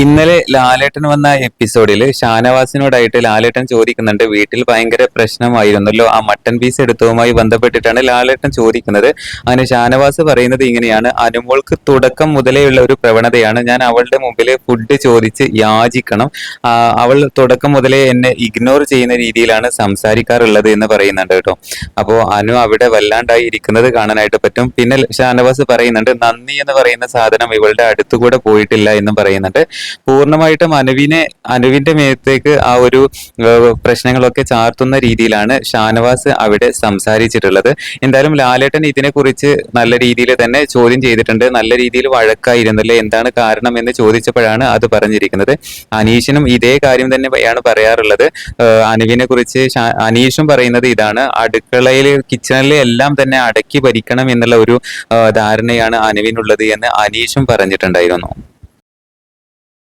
ഇന്നലെ ലാലേട്ടൻ വന്ന എപ്പിസോഡിൽ ഷാനവാസിനോടായിട്ട് ലാലേട്ടൻ ചോദിക്കുന്നുണ്ട് വീട്ടിൽ ഭയങ്കര പ്രശ്നമായിരുന്നല്ലോ ആ മട്ടൻ പീസ് എടുത്തതുമായി ബന്ധപ്പെട്ടിട്ടാണ് ലാലേട്ടൻ ചോദിക്കുന്നത്. അങ്ങനെ ഷാനവാസ് പറയുന്നത് ഇങ്ങനെയാണ് അനുമോൾക്ക് തുടക്കം മുതലേ ഉള്ള ഒരു പ്രവണതയാണ് ഞാൻ അവളുടെ മുമ്പിൽ ഫുഡ് ചോദിച്ച് യാചിക്കണം അവൾ തുടക്കം മുതലേ എന്നെ ഇഗ്നോർ ചെയ്യുന്ന രീതിയിലാണ് സംസാരിക്കാറുള്ളത് എന്ന് പറയുന്നുണ്ട് കേട്ടോ. അപ്പോൾ അനു അവിടെ വല്ലാണ്ടായി ഇരിക്കുന്നത് കാണാനായിട്ട് പറ്റും. പിന്നെ ഷാനവാസ് പറയുന്നുണ്ട് നന്ദി എന്ന് പറയുന്ന സാധനം ഇവളുടെ അടുത്തുകൂടെ പോയിട്ടില്ല എന്നും പറയുന്നുണ്ട്. പൂർണമായിട്ടും അനുവിനെ അനുവിന്റെ മേത്തേക്ക് ആ ഒരു പ്രശ്നങ്ങളൊക്കെ ചാർത്തുന്ന രീതിയിലാണ് ഷാനവാസ് അവിടെ സംസാരിച്ചിട്ടുള്ളത്. എന്തായാലും ലാലേട്ടൻ ഇതിനെക്കുറിച്ച് നല്ല രീതിയിൽ തന്നെ ചോദ്യം ചെയ്തിട്ടുണ്ട്. നല്ല രീതിയിൽ വഴക്കായിരുന്നല്ലേ? എന്താണ് കാരണം എന്ന് ചോദിച്ചപ്പോഴാണ് അത് പറഞ്ഞിരിക്കുന്നത്. അനീഷിനും ഇതേ കാര്യം തന്നെയാണ് പറയാറുള്ളത്. അനുവിനെ കുറിച്ച് അനീഷും പറയുന്നത് ഇതാണ്. അടുക്കളയിൽ കിച്ചണിലെ എല്ലാം തന്നെ അടക്കി ഭരിക്കണം എന്നുള്ള ഒരു ധാരണയാണ് അനുവിനുള്ളത് എന്ന് അനീഷും പറഞ്ഞിട്ടുണ്ടായിരുന്നു.